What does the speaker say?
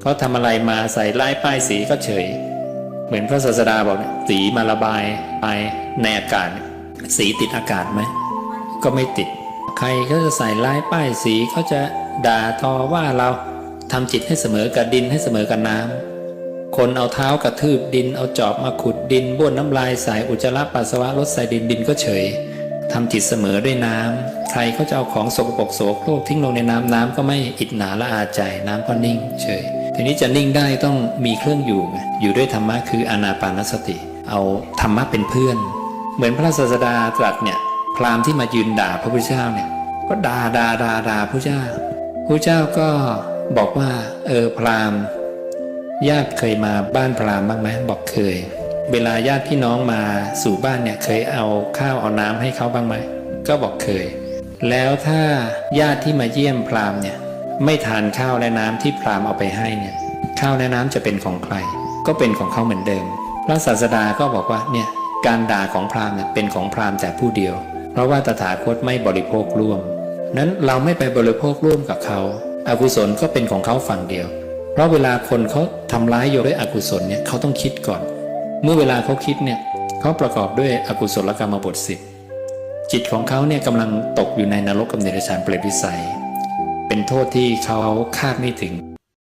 เขาทำอะไรมาใส่ลายป้ายสีก็เฉย เหมือนพระศาสดาบอกสีมาระบายไปในอากาศ สีติดอากาศไหมก็ไม่ติด ใครก็จะใส่ลายป้ายสีเขาจะด่าทอว่าเราทำจิตให้เสมอกับดินให้เสมอกับน้ำคนเอาเท้ากระทืบดิน เอาจอบมาขุดดินบ้วนน้ำลายใส่อุจจาระปัสสาวะลดใส่ดินดินก็เฉยทำจิตเสมอด้วยน้ำใครเขาจะเอาของสกปรกโสโครกทิ้งลงในน้ำน้ำก็ไม่อิดหนาละอาใจน้ำก็นิ่งเฉย ทีนี้จะนิ่งได้ต้องมีเครื่องอยู่ไงอยู่ด้วยธรรมะคืออนาปานสติ เอาธรรมะเป็นเพื่อน เหมือนพระศาสดาตรัสเนี่ยพราหมณ์ที่มายืนด่าพระพุทธเจ้าเนี่ยก็ด่าด่าด่าด่าพระเจ้าพระเจ้าก็บอกว่า เออพราหมณ์ญาติเคยมาบ้านพราหมณ์บ้างไหมบอกเคย เวลาญาติพี่น้องมาสู่บ้านเนี่ยเคยเอาข้าวเอาน้ำให้เขาบ้างไหมก็บอกเคย แล้วถ้าญาติที่มาเยี่ยมพราหมณ์เนี่ย ไม่ทานข้าวและน้ำที่พราหมณ์เอาไปให้เนี่ยข้าวและน้ำจะเป็นของใคร ก็เป็นของเขาเหมือนเดิม พระศาสดาก็บอกว่าเนี่ยการด่าของพราหมณ์เนี่ยเป็นของพราหมณ์แต่ผู้เดียว เพราะว่าตถาคตไม่บริโภคร่วม นั้นเราไม่ไปบริโภคร่วมกับเขาอากุศลก็เป็นของเขาฝั่งเดียว เพราะเวลาคนเขาทำร้ายโยด้วยอกุศลเนี่ยเขาต้องคิดก่อน เมื่อเวลาเขาคิดเนี่ยเขาประกอบด้วยอกุศลกรรมบทสิบจิตของเขาเนี่ยกำลังตกอยู่ในนรกกับเนรชานเปรตวิสัย เป็นโทษที่เขาคาดไม่ถึง